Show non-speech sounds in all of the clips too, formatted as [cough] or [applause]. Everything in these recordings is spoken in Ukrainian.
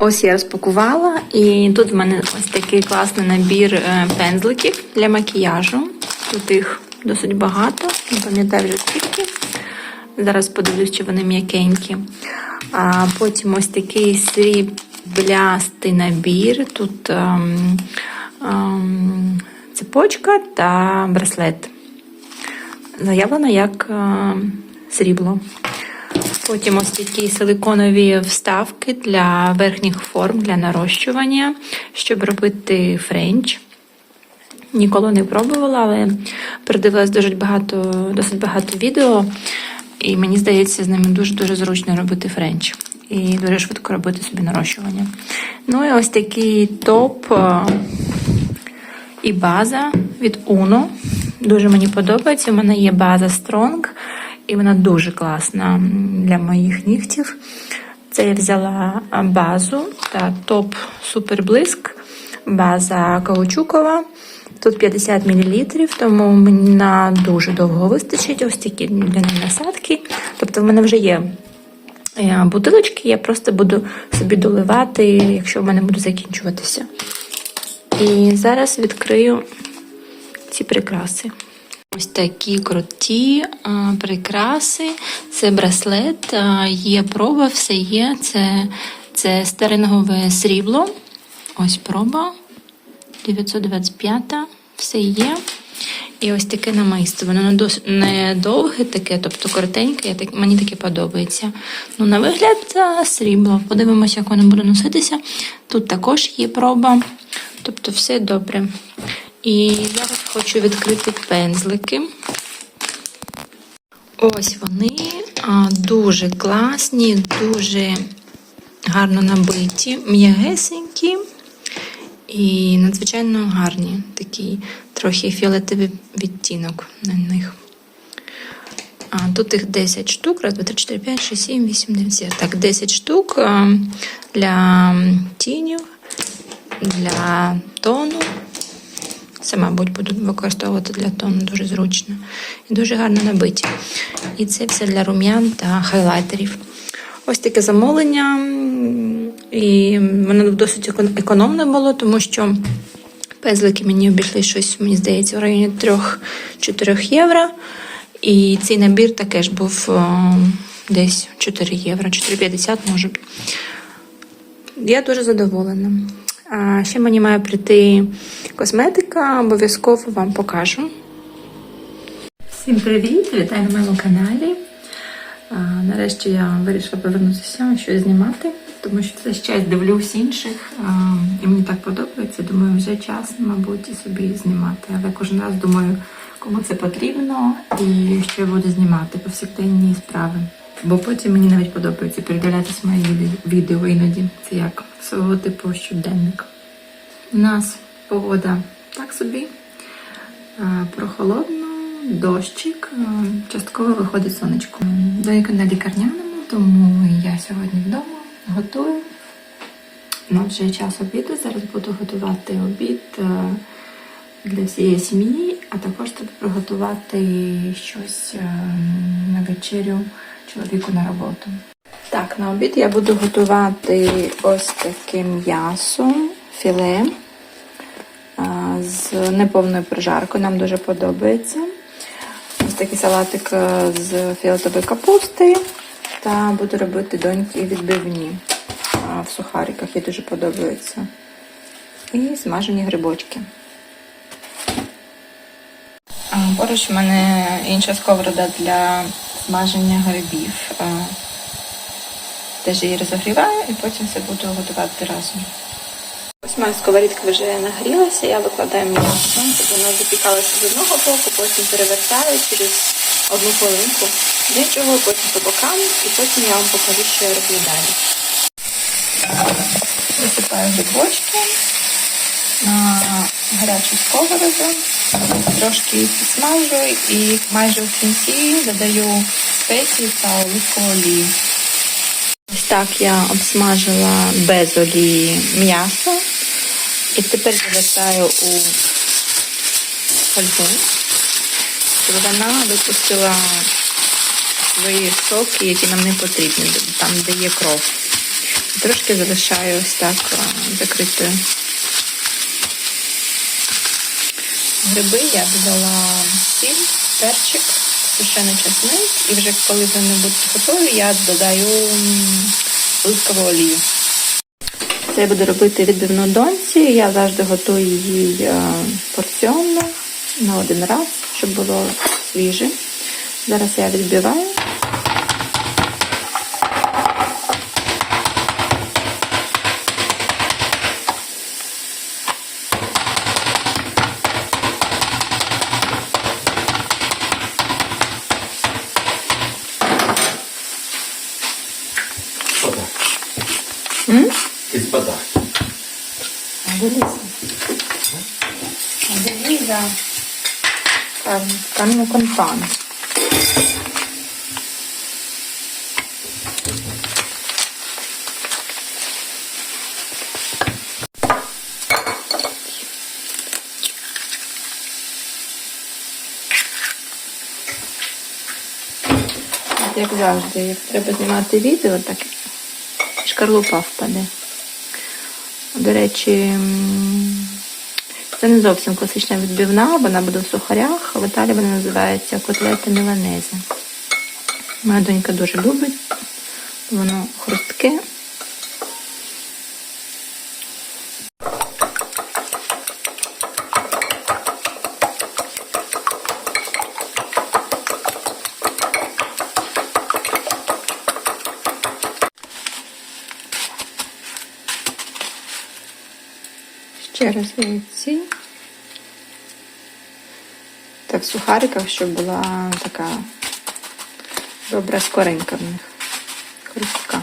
Ось я розпакувала, і тут в мене ось такий класний набір е, пензликів для макіяжу. Тут їх досить багато, не пам'ятаю вже скільки. Зараз подивлюсь, чи вони м'якенькі. А потім ось такий сріблястий набір. Тут ем, ем, цепочка та браслет. Заявлено як е, срібло. Потім ось такі силиконові вставки для верхніх форм для нарощування, щоб робити френч. Ніколи не пробувала, але передивилась дуже багато, досить багато відео, і мені здається, з ними дуже-дуже зручно робити френч. І дуже швидко робити собі нарощування. Ну і ось такий топ е, і база від Uno. Дуже мені подобається. У мене є база Strong, і вона дуже класна для моїх нігтів. Це я взяла базу та топ Супер Блиск, база каучукова. Тут 50 мл, тому мені на дуже довго вистачить ось такі для насадки. Тобто в мене вже є е, бутилочки, я просто буду собі доливати, якщо в мене буде закінчуватися. І зараз відкрию ці прикраси. Ось такі круті а, прикраси. Це браслет, а, є проба, все є. Це, це старингове срібло. Ось проба. 925, все є. І ось таке намисто. Воно не довге таке, тобто коротеньке, так, мені таке подобається. Ну, на вигляд, а, срібло. Подивимося, як воно буде носитися. Тут також є проба, тобто все добре. І зараз хочу відкрити пензлики. Ось вони дуже класні, дуже гарно набиті, м'ягесенькі і надзвичайно гарні. Такий трохи фіолетовий відтінок на них. Тут їх 10 штук, раз, два, три, чотири, п'ять, шість, сім, вісім, дев'ять, десять. Так, 10 штук для тінів, для тону. Це, мабуть, буду використовувати для тону дуже зручно і дуже гарно набиті. І це все для рум'ян та хайлайтерів. Ось таке замовлення. І воно досить економне було, тому що пезлики мені обійшли щось, мені здається, в районі 3-4 євро. І цей набір також був о, десь 4 євро, 4,50 може. Я дуже задоволена. Ще мені має прийти косметика, обов'язково вам покажу. Всім привіт! Вітаю на моєму каналі. Нарешті я вирішила повернутися, щось знімати, тому що це ще дивлюсь інших, і мені так подобається. Думаю, вже час, мабуть, і собі знімати. Але кожен раз думаю, кому це потрібно і що я буду знімати повсякденні справи. Бо потім мені навіть подобається передивлятися мої відео- іноді. Це як свого типу щоденник. У нас погода так собі, е, прохолодно, дощик, е, частково виходить сонечко. Донька на лікарняному, тому я сьогодні вдома готую. Ну, вже час обіду. Зараз буду готувати обід е, для всієї сім'ї, а також треба приготувати щось на вечерю чоловіку на роботу. Так, на обід я буду готувати ось таке м'ясо, філе з неповною прожаркою. Нам дуже подобається. Ось такий салатик е, з фіолетової капусти. Та буду робити доньки відбивні в сухариках, їй дуже подобається. І смажені грибочки. Поруч у мене інша сковорода для смаження грибів. Теж її розогріваю і потім все буду готувати разом. Ось моя сковорідка вже нагрілася, я викладаю м'ясо, щоб воно запікалося з одного боку, потім перевертаю через одну хвилинку з іншого, потім по бокам, і потім я вам покажу, що я роблю далі. Висипаю грибочки гарячу сковороду, трошки їх підсмажую і майже в кінці додаю спеції та оливкову олію. Ось так я обсмажила без олії м'ясо. І тепер завертаю у фольгу, щоб вона випустила свої соки, які нам не потрібні, там, де є кров. Трошки залишаю ось так а, закритою. Гриби я додала сіль, перчик, сушений чесник, і вже коли вони будуть готові, я додаю лискову олію. Це я буду робити відбивну доньці. Я завжди готую її е, порціонно на один раз, щоб було свіже. Зараз я відбиваю. Подах. М? Із подах. Дивіться. Дивіться. Конпан. От Як завжди, як треба знімати відео, так шкарлупа впаде. До речі, це не зовсім класична відбивна, вона буде в сухарях, в Італії вона називається котлета міланезе. Моя донька дуже любить, воно хрустке. Ще раз яйці. Та в сухариках, щоб була така добра скоринка в них. Хрустка.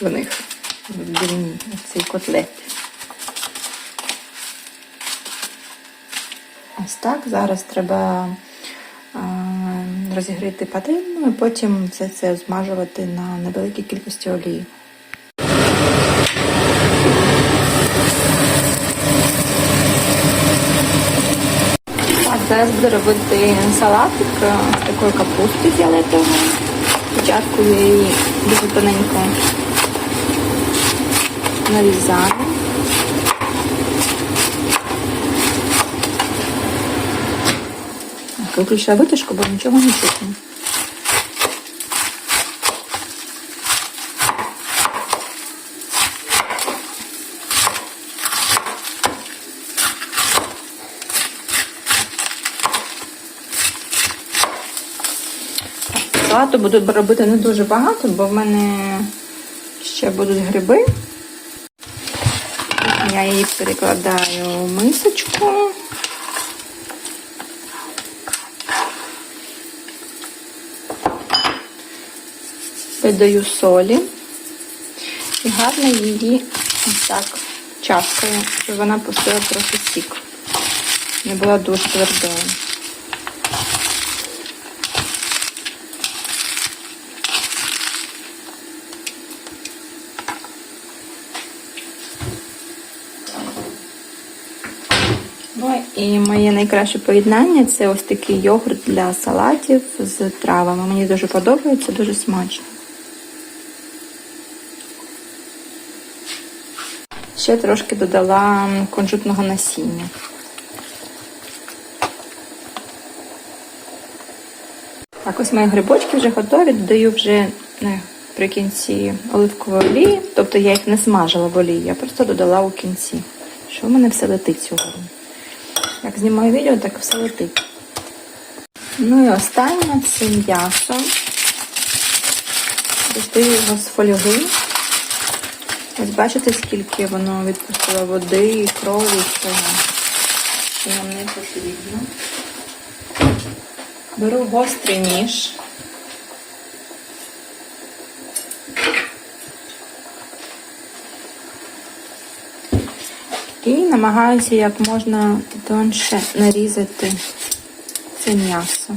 В них. В дивні, в цій котлеті. Ось так. Зараз треба розігріти пательню і потім це, це змажувати на невеликій кількості олії. Так, зараз буду робити салатик з такої капусти фіолетової. Спочатку я її дуже тоненько нарізаю. Виключила витяжку, бо нічого не чутно. Салату буду робити не дуже багато, бо в мене ще будуть гриби. Я її перекладаю в мисочку. Додаю солі і гарно її ось так чавкаю, щоб вона пустила трохи сік. Не була дуже твердою. Ну і моє найкраще поєднання це ось такий йогурт для салатів з травами. Мені дуже подобається, дуже смачно. Ще трошки додала кунжутного насіння. Так, ось мої грибочки вже готові. Додаю вже е, при кінці оливкової олії. Тобто я їх не смажила в олії, я просто додала у кінці. Що в мене все летить сьогодні. Як знімаю відео, так все летить. Ну і останнє це м'ясо. Достаю його з фольги. Ось бачите, скільки воно відпустило води, крові всього. Що нам не потрібно. Беру гострий ніж. Намагаюся як можна тоньше нарізати це м'ясо.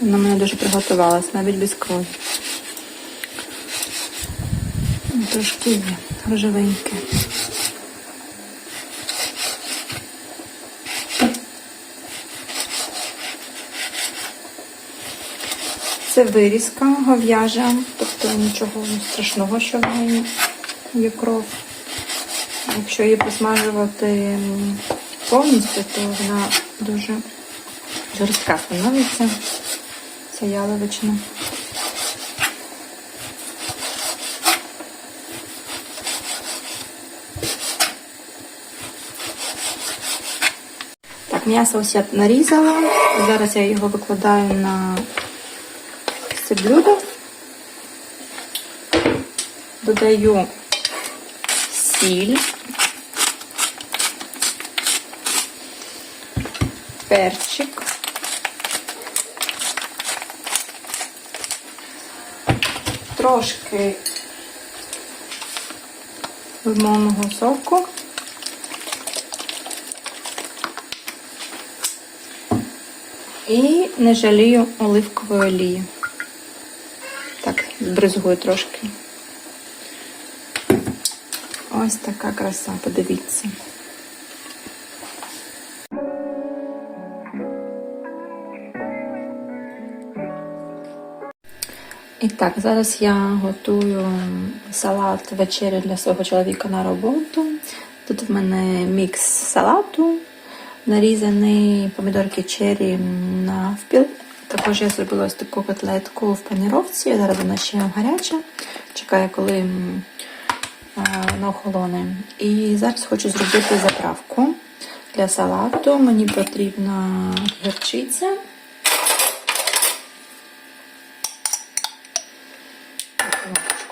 Воно мене дуже приготувалось, навіть без крові. Ну, Трошки є рожевеньке. Це вирізка гов'яжа, тобто нічого страшного, що в неї є кров. Якщо її посмажувати повністю, то вона дуже жорстка становиться, ця яловичина. Так, м'ясо ось я нарізала. Зараз я його викладаю на це блюдо. Додаю сіль, перчик, трошки лимонного соку. І не жалію оливкової олії. Так, збризгую трошки. Ось така краса, подивіться. І так, зараз я готую салат вечерю для свого чоловіка на роботу. Тут в мене мікс салату, нарізаний помідорки черрі навпіл. Також я зробила ось таку котлетку в паніровці. Зараз вона ще гаряча. Чекаю, коли вона охолоне. І зараз хочу зробити заправку для салату. Мені потрібна гірчиця.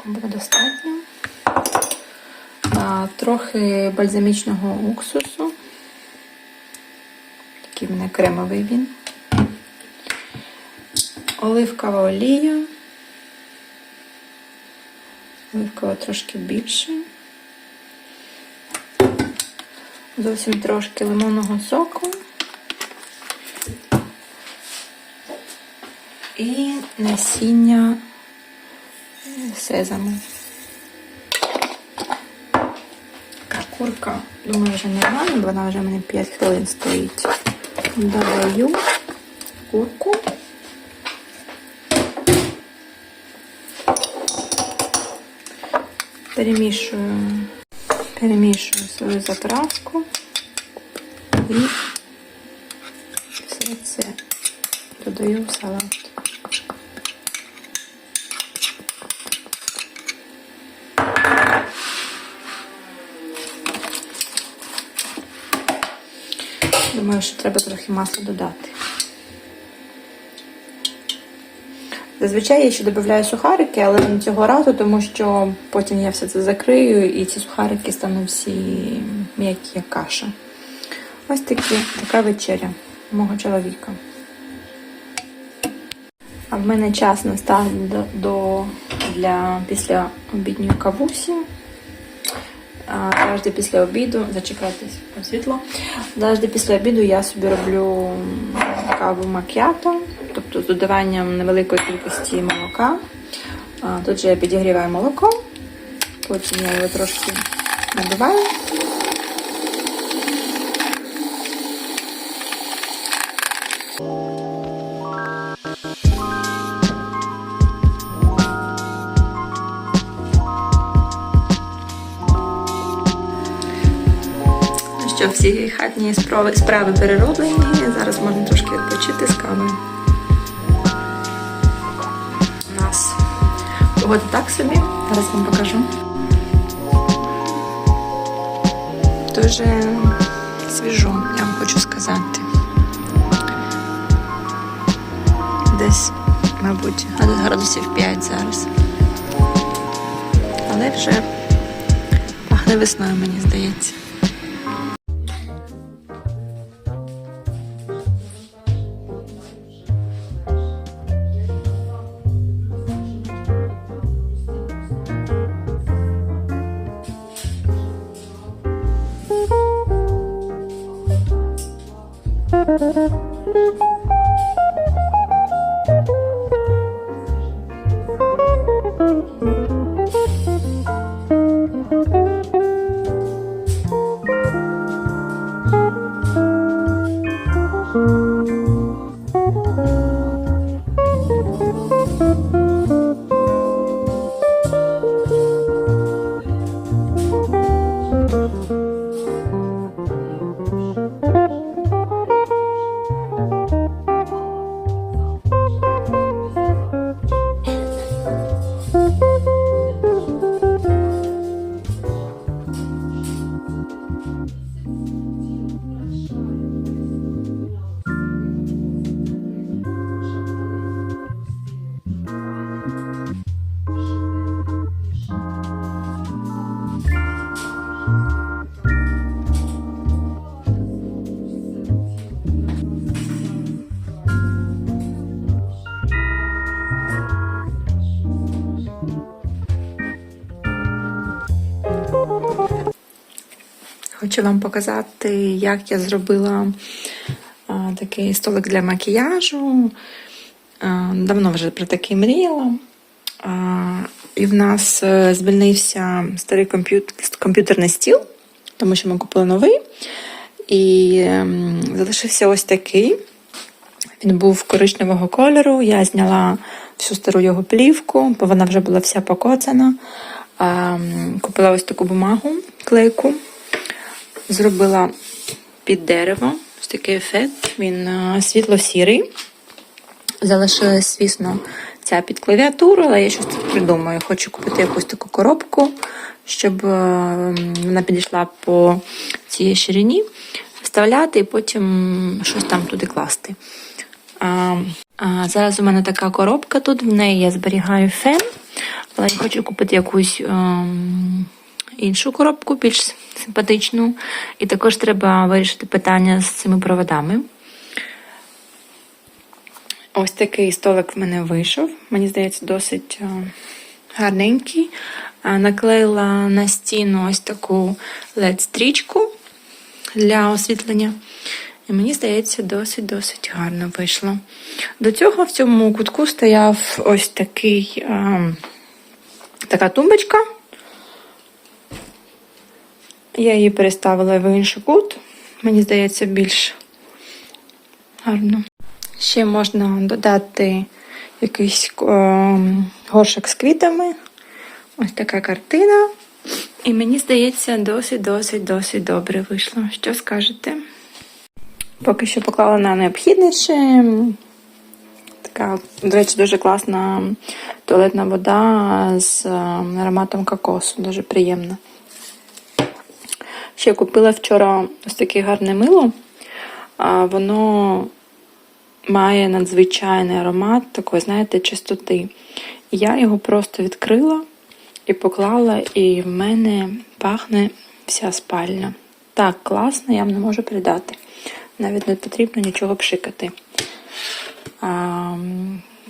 Буде достатньо. Трохи бальзамічного уксусу. Такий в мене кремовий він. Оливкова олія. Оливкова трошки більше. Зовсім трошки лимонного соку. І насіння сезаму. Така курка, думаю, вже нормально, бо вона вже в мене 5 хвилин стоїть. Додаю курку. Перемішую, перемішую свою заправку і все це додаю в салат. Думаю, що треба трохи масла додати. Зазвичай я ще додаю сухарики, але не цього разу, тому що потім я все це закрию і ці сухарики стануть всі м'які, як каша. Ось такі, така вечеря мого чоловіка. А в мене час настав до, до для після обідньої кавусі. Завжди після обіду, зачекайте світло. Завжди після обіду я собі роблю каву макіато, тобто з додаванням невеликої кількості молока. Тут же я підігріваю молоко, потім я його трошки набиваю. Всі хатні справи, справи перероблені. Зараз можна трошки відпочити з кавою. У нас погода так собі. Зараз вам покажу. Дуже свіжо, я вам хочу сказати. Десь, мабуть, градусів 5 зараз. Але вже пахне весною, мені здається. Хочу вам показати, як я зробила а, такий столик для макіяжу. А, давно вже про такий мріяла. А, і в нас е, звільнився старий комп'ют- комп'ютерний стіл, тому що ми купили новий. І ем, залишився ось такий. Він був коричневого кольору. Я зняла всю стару його плівку, бо вона вже була вся покоцана. Купила ось таку бумагу, клейку, зробила під дерево. Ось такий ефект. Він світло-сірий. Залишилась, звісно, ця під клавіатуру, але я щось тут придумаю. Хочу купити якусь таку коробку, щоб е, вона підійшла по цій ширині, вставляти і потім щось там туди класти. А, а, зараз у мене така коробка тут, в неї я зберігаю фен, але я хочу купити якусь ем, іншу коробку, більш симпатичну. І також треба вирішити питання з цими проводами. Ось такий столик в мене вийшов. Мені здається, досить е, гарненький. Е, Наклеїла на стіну ось таку LED-стрічку для освітлення. І мені здається, досить-досить гарно вийшло. До цього в цьому кутку стояв ось такий, е, така тумбочка. Я її переставила в інший кут. Мені здається, більш гарно. Ще можна додати якийсь е, горшик з квітами. Ось така картина. І мені здається, досить, досить, досить добре вийшло. Що скажете? Поки що поклала на необхідніше. Така, до речі, дуже класна туалетна вода з е, ароматом кокосу. Дуже приємна. Ще купила вчора ось таке гарне мило. Воно має надзвичайний аромат такої, знаєте, чистоти. Я його просто відкрила і поклала, і в мене пахне вся спальня. Так класно, я вам не можу передати. Навіть не потрібно нічого пшикати. А,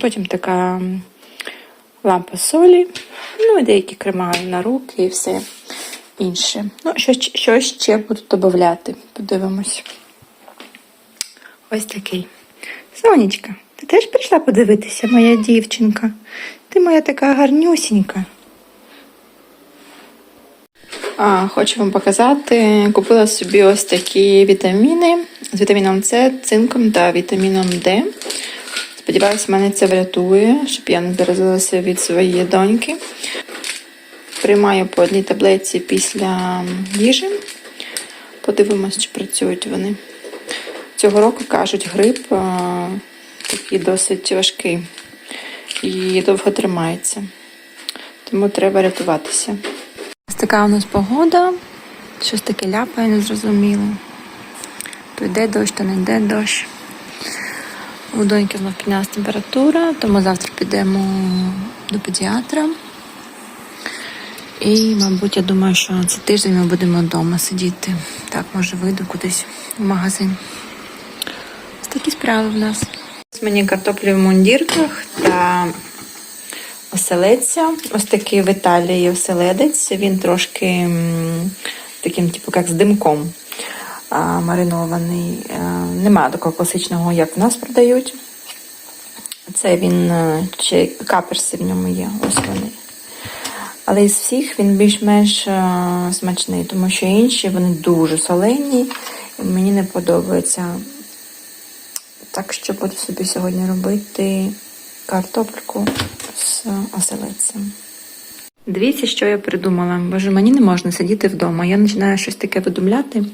потім така лампа солі, ну і деякі крема на руки і все інше. Ну, що, що ще буду додати? Подивимось. Ось такий. Сонечка, ти теж прийшла подивитися, моя дівчинка. Ти моя така гарнюсінька. А, хочу вам показати. Купила собі ось такі вітаміни з вітаміном С, цинком та вітаміном Д. Сподіваюся, мене це врятує, щоб я не заразилася від своєї доньки. Приймаю по одній таблетці після їжі. Подивимось, чи працюють вони. Цього року кажуть, грип а, такий досить важкий і довго тримається. Тому треба рятуватися. Така у нас погода. Щось таке ляпає, незрозуміло. То йде дощ, то не йде дощ. У доньки знов піднялася температура, тому завтра підемо до педіатра. І, мабуть, я думаю, що цей тиждень ми будемо вдома сидіти. Так, може, вийду кудись в магазин. Ось такі справи в нас. Мені картоплі в мундірках та оселедця. Ось такий в Італії оселедець. Він трошки таким, типу, як з димком а, маринований. Е, Немає такого класичного, як в нас продають. Це він е, чи каперси в ньому є. Ось вони. Але із всіх він більш-менш е, смачний, тому що інші вони дуже солені, і мені не подобається. Так що буду собі сьогодні робити картопельку з оселедцем. Дивіться, що я придумала. Боже, мені не можна сидіти вдома. Я починаю щось таке видумляти.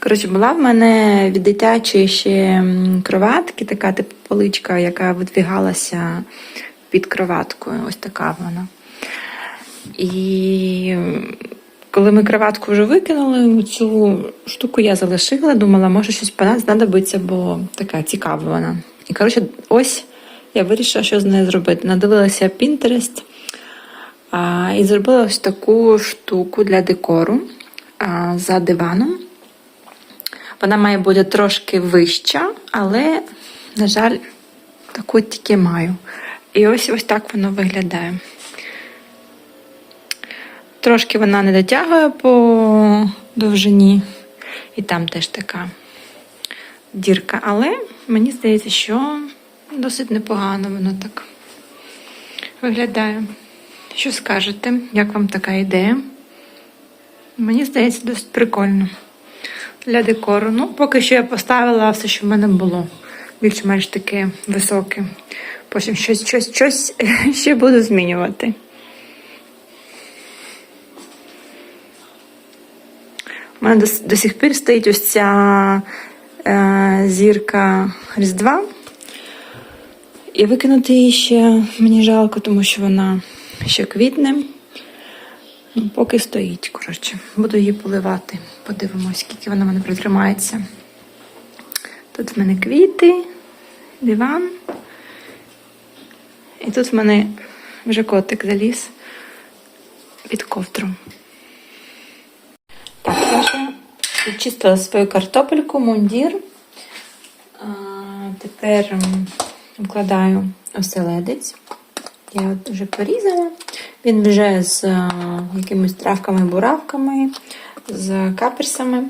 Коротше, була в мене від дитячої ще кроватки, така типу поличка, яка видвігалася під кроваткою. Ось така вона. І коли ми кроватку вже викинули, цю штуку я залишила, думала, може щось знадобиться, бо така цікава вона. І коротше, ось я вирішила, що з нею зробити. Надивилася а, і зробила ось таку штуку для декору а, за диваном. Вона має бути трошки вища, але, на жаль, таку тільки маю. І ось ось так воно виглядає. Трошки вона не дотягує по довжині, І там теж така дірка. Але мені здається, що досить непогано воно так виглядає. Що скажете? Як вам така ідея? Мені здається, досить прикольно. Для декору. Ну, поки що я поставила все, що в мене було. Більш-менш таке високе. Потім щось, щось, щось [laughs] ще буду змінювати. У мене до, до сих пір стоїть ось ця е, зірка Різдва. І викинути її ще мені жалко, тому що вона ще квітне. Ну, поки стоїть, коротше. Буду її поливати. Подивимось, скільки вона в мене протримається. Тут в мене квіти, диван. І тут в мене вже котик заліз під ковдру. Так, я вже відчистила свою картопельку, мундір. Тепер вкладаю оселедець. Я вже порізала. Він вже з якимись травками-буравками, з каперсами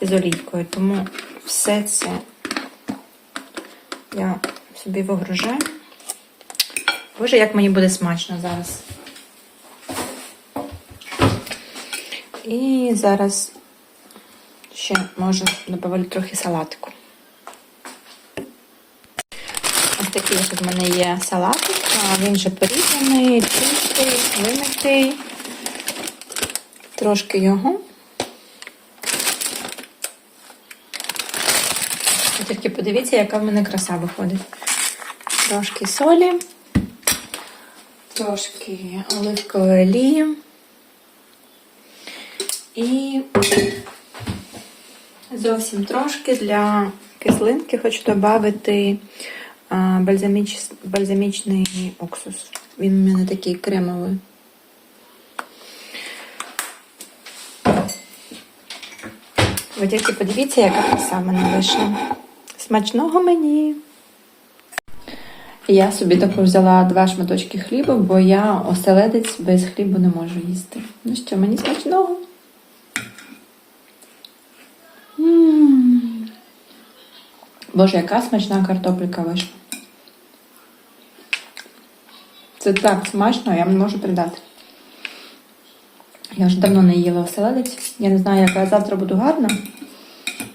і з олійкою. Тому все це я собі вигружаю. Боже, як мені буде смачно зараз. І зараз ще можу додавати трохи салатику. Ось такий ось в мене є салатик, він вже порізаний, чистий, вимитий. Трошки його. Тільки подивіться, яка в мене краса виходить. Трошки солі, трошки оливкової олії. І зовсім трошки для кислинки хочу додати бальзаміч, бальзамічний уксус. Він у мене такий кремовий. Ви тільки подивіться, яка краса в мене вийшла. Смачного мені! Я собі також взяла два шматочки хліба, бо я оселедець без хлібу не можу їсти. Ну що, мені смачного? Боже, яка смачна картопелька вийшла. Це так смачно, я не можу передати. Я вже давно не їла оселедець. Я не знаю, яка завтра буду гарна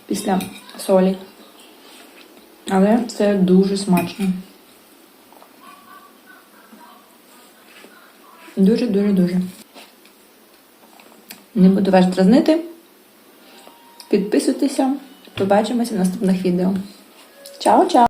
після солі. Але це дуже смачно. Дуже-дуже-дуже. Не буду вас дразнити. Підписуйтеся. Побачимося в наступних відео. Tchau, tchau.